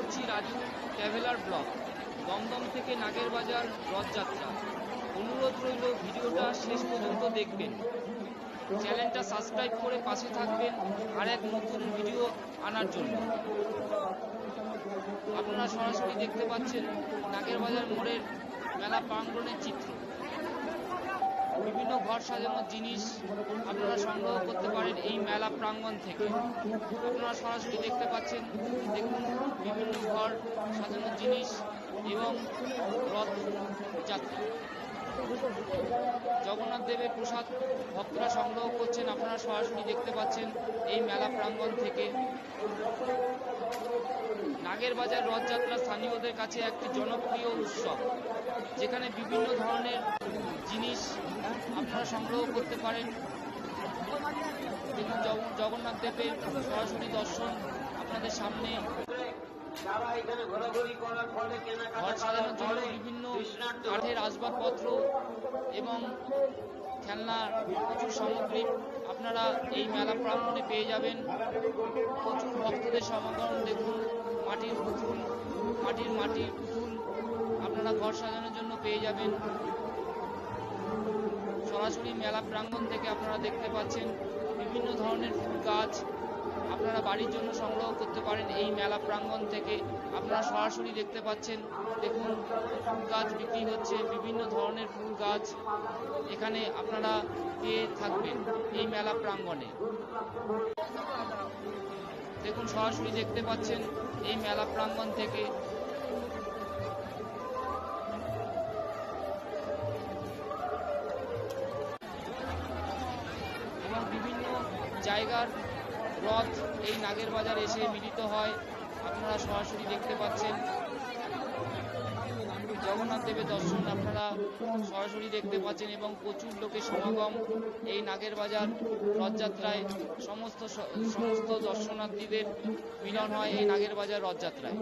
করছি Raju traveller blog. Dumdum থেকে নাগের বাজার রথযাত্রা। অনুরোধ রইল ভিডিওটা শেষ পর্যন্ত দেখবেন। চ্যানেলটা সাবস্ক্রাইব করে পাশে থাকবেন আর এক নতুন ভিডিও আনার জন্য। আপনারা সরাসরি দেখতে পাচ্ছেন নাগের বাজার মোড়ের মেলা প্রাঙ্গণের চিত্র। বিভিন্ন ঘর সাজানোর জিনিস আপনারা সংগ্রহ করতে পারেন এই মেলা প্রাঙ্গণ থেকে। আপনারা সরাসরি দেখতে পাচ্ছেন বিভিন্ন ঘর সাজানোর জিনিস এবং রথ যাত্রা। জগন্নাথ দেবের প্রসাদ ভক্তরা সংগ্রহ করছেন। আপনারা সরাসরি দেখতে পাচ্ছেন এই মেলা প্রাঙ্গণ থেকে। নাগের বাজার রথযাত্রা স্থানীয়দের কাছে একটি জনপ্রিয় উৎসব, যেখানে বিভিন্ন ধরনের জিনিস আপনারা সংগ্রহ করতে পারেন। জগন্নাথ দেবের সরাসরি দর্শন আপনাদের সামনে। যারা এখানে ঘোরাঘুরি করার ফলে ঘর কেনাকাটা সাজানোর জন্য বিভিন্ন কাঠের আসবাবপত্র এবং খেলনা প্রচুর সামগ্রী আপনারা এই মেলা প্রাঙ্গণে পেয়ে যাবেন। প্রচুর ভক্তদের সমাগম দেখুন মাটির পুতুল মাটির মাটির পুতুল আপনারা ঘর সাজানোর জন্য পেয়ে যাবেন। সরাসরি মেলা প্রাঙ্গণ থেকে আপনারা দেখতে পাচ্ছেন বিভিন্ন ধরনের ফুল গাছ আপনারা বাড়ির জন্য সংগ্রহ করতে পারেন। এই মেলা প্রাঙ্গণ থেকে আপনারা সরাসরি দেখতে পাচ্ছেন, দেখুন, ফুল গাছ বিক্রি হচ্ছে, বিভিন্ন ধরনের ফুল গাছ এখানে আপনারা পেয়ে থাকবেন এই মেলা প্রাঙ্গণে। দেখুন, সরাসরি দেখতে পাচ্ছেন এই মেলা প্রাঙ্গণ থেকে এবং বিভিন্ন জায়গার রথ এই নাগের বাজার এসে মিলিত হয়। আপনারা সরাসরি দেখতে পাচ্ছেন। জগন্নাথ দেবের দর্শন আপনারা সরাসরি দেখতে পাচ্ছেন এবং প্রচুর লোকের সমাগম এই নাগের বাজার রথযাত্রায়। সমস্ত সমস্ত দর্শনার্থীদের মিলন হয় এই নাগের বাজার রথযাত্রায়।